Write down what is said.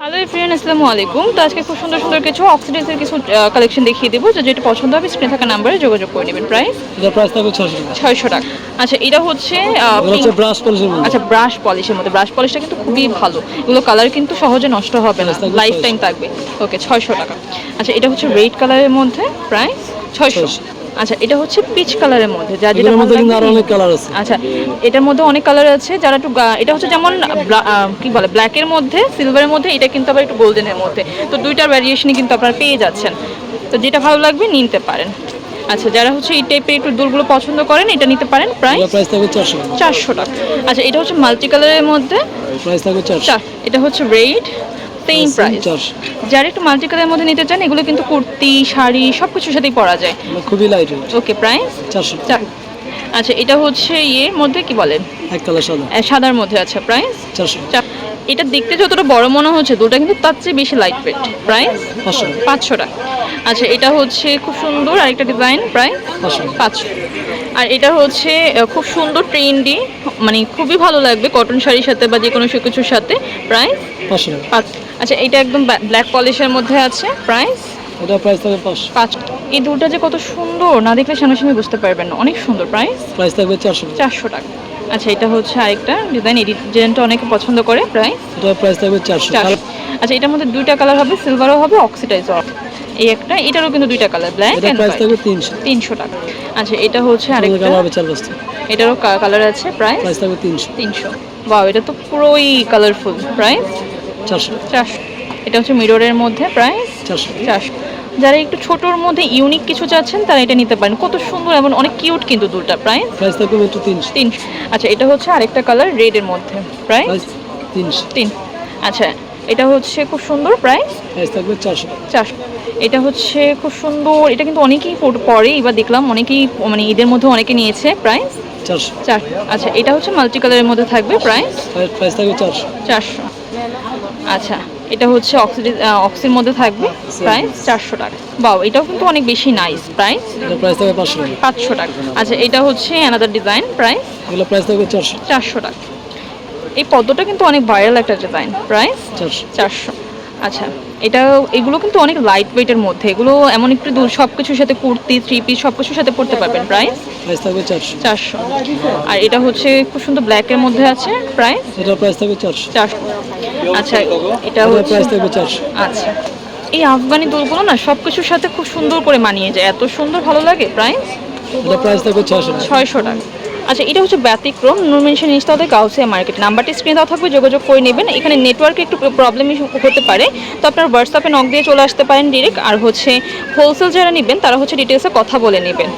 Hello friend আসসালামু আলাইকুম। তো আজকে খুব সুন্দর সুন্দর কিছু অক্সিডেন্সের কিছু কালেকশন দেখিয়ে দেবো। যে যেটা পছন্দ হবে স্ক্রিনে থাকা নাম্বারে যোগাযোগ করে নেবেন। প্রাইস এটা প্রাইস থাকবে ছশো টাকা। ছয়শো টাকা। আচ্ছা এটা হচ্ছে ব্রাশ পলিশের মধ্যে। আচ্ছা ব্রাশ পলিশের মধ্যে। ব্রাশ পলিশটা কিন্তু খুবই ভালো। এগুলো কালার কিন্তু সহজে নষ্ট হবে না। লাইফ টাইম থাকবে। ওকে ছয়শো টাকা। আচ্ছা এটা হচ্ছে রেড কালারের মধ্যে। প্রাইস ছয়শো। 600 আচ্ছা এটা হচ্ছে পিচ কালারের মধ্যে যা যেটা মধ্যে কিন্তু আরও অনেক কালার আছে। আচ্ছা এটার মধ্যে অনেক কালার আছে যারা একটু এটা হচ্ছে যেমন কি বলে ব্ল্যাকের মধ্যে সিলভারের মধ্যে এটা কিন্তু আবার একটু গোল্ডেনের মধ্যে। তো দুইটার ভ্যারিয়েশনই কিন্তু আপনারা পেয়ে যাচ্ছেন। তো যেটা ভালো লাগবে নিতে পারেন। আচ্ছা যারা হচ্ছে এই টাইপের একটু দুলগুলো পছন্দ করেন এটা নিতে পারেন। প্রায় প্রাইস থাকবে চারশো চারশো টাকা। আচ্ছা এটা হচ্ছে মাল্টি কালারের মধ্যে? প্রাইস থাকবে চারশো। চার এটা হচ্ছে রেড সেম প্রাইস যারা একটু মাল্টি কালারের মধ্যে নিতে চান এগুলো কিন্তু কুর্তি শাড়ি সব কিছুর সাথেই পরা যায়। খুবই লাইট ওকে প্রাইস চারশো। চার। আচ্ছা এটা হচ্ছে ইয়ের মধ্যে কি বলেন এক কালার সাদা। সাদার মধ্যে আছে প্রাইস চারশো। এটা দেখতে যতটা বড় মনে হচ্ছে দুটো কিন্তু তার চেয়ে বেশি লাইট ওয়েট প্রাইস পাঁচশো। টাকা। আচ্ছা এটা হচ্ছে খুব সুন্দর আরেকটা ডিজাইন প্রাইস পাঁচশো। আর এটা হচ্ছে খুব সুন্দর ট্রেন্ডি মানে খুবই ভালো লাগবে কটন শাড়ির সাথে বা যে কোনো কিছুর সাথে। টাকা। পাঁচ আচ্ছা এটা একদম ব্ল্যাক পলিশের মধ্যে আছে প্রাইস এটা প্রাইস থাকবে পাঁচশো পাঁচ। এই দুটো যে কত সুন্দর না দেখলে সামনাসামনি বুঝতে পারবেন না। অনেক সুন্দর প্রাইস প্রাইস থাকবে চারশো চারশো টাকা। আচ্ছা এটা হচ্ছে আরেকটা ডিজাইন এই ডিজাইনটা অনেকে পছন্দ করে প্রাইস এটা প্রাইস থাকবে চারশো আচ্ছা এটার মধ্যে দুইটা কালার হবে সিলভারও হবে অক্সিডাইজও এই একটা এটারও কিন্তু দুইটা কালার ব্ল্যাক প্রাইস থাকবে তিনশো। তিনশো টাকা। আচ্ছা এটা হচ্ছে আরেকটা। এটারও কালার আছে প্রাইস প্রাইস থাকবে তিনশো। তিনশো। বাও এটা তো পুরোই কালারফুল প্রাইস চারশো। চারশো। এটা হচ্ছে মিররের মধ্যে প্রাইস চারশো। চারশো। যারা একটু ছোটোর মধ্যে ইউনিক কিছু চাচ্ছেন তারা এটা নিতে পারেন। কত সুন্দর এবং অনেক কিউট কিন্তু দুলটা প্রাইস প্রাইস থাকবে একটু তিনশো। তিনশো। আচ্ছা এটা হচ্ছে আরেকটা কালার রেডের মধ্যে প্রাইস প্রাইস তিনশো। তিন। আচ্ছা এটা হচ্ছে খুব সুন্দর প্রাইস থাকবে চারশো। চারশো। এটা হচ্ছে খুব সুন্দর এটা কিন্তু অনেকেই পর- এবার দেখলাম অনেকেই মানে ঈদের মধ্যে অনেকে নিয়েছে প্রাইস চারশো। চার আচ্ছা এটা হচ্ছে মাল্টি কালারের মধ্যে থাকবে প্রাইস প্রাইস প্রাইস থাকবে চারশো। চারশো। আচ্ছা এটা হচ্ছে অক্সিডি অক্সির মধ্যে থাকবে প্রাইস চারশো টাকা। বাও এটাও কিন্তু অনেক বেশি নাইস প্রাইস প্রাইস থাকবে পাঁচশো টাকা। পাঁচশো টাকা। আচ্ছা এটা হচ্ছে অ্যানাদার ডিজাইন প্রাইস এগুলো প্রাইস থাকবে চারশো। চারশো টাকা। এই পদ্মটা কিন্তু অনেক ভাইরাল একটা ডিজাইন প্রাইস চারশো। আচ্ছা এটা এগুলো কিন্তু অনেক লাইট ওয়েটের মধ্যে। এগুলো এমন একটু দূর সব কিছুর সাথে কুর্তি থ্রি পিস সব কিছুর সাথে পড়তে পারবেন প্রাইস প্রাইস থাকবে চারশো। চারশো। আর এটা হচ্ছে খুব সুন্দর ব্ল্যাকের মধ্যে আছে প্রাইস এটা প্রাইস থাকবে চারশো। চারশো। আচ্ছা এটা হচ্ছে আচ্ছা। এই আফগানি দোলগুলো না সব কিছুর সাথে খুব সুন্দর করে মানিয়ে যায়। এত সুন্দর ভালো লাগে প্রাইস? এটা প্রাইস থাকবে ছয়শো টাকা। আচ্ছা এটা হচ্ছে ব্যতিক্রম। নুন মেনশন ইনস্টাতে গাউসিয়া মার্কেট। নাম্বারটি স্ক্রিনে দেওয়া থাকবে যোগাযোগ করে নেবেন। এখানে নেটওয়ার্কে একটু প্রবলেম হতে পারে। তো আপনার হোয়াটসঅ্যাপে নক দিয়ে চলে আসতে পারেন ডিরেক্ট আর হচ্ছে হোলসেল যারা নেবেন তারা হচ্ছে ডিটেলসে কথা বলে নেবেন।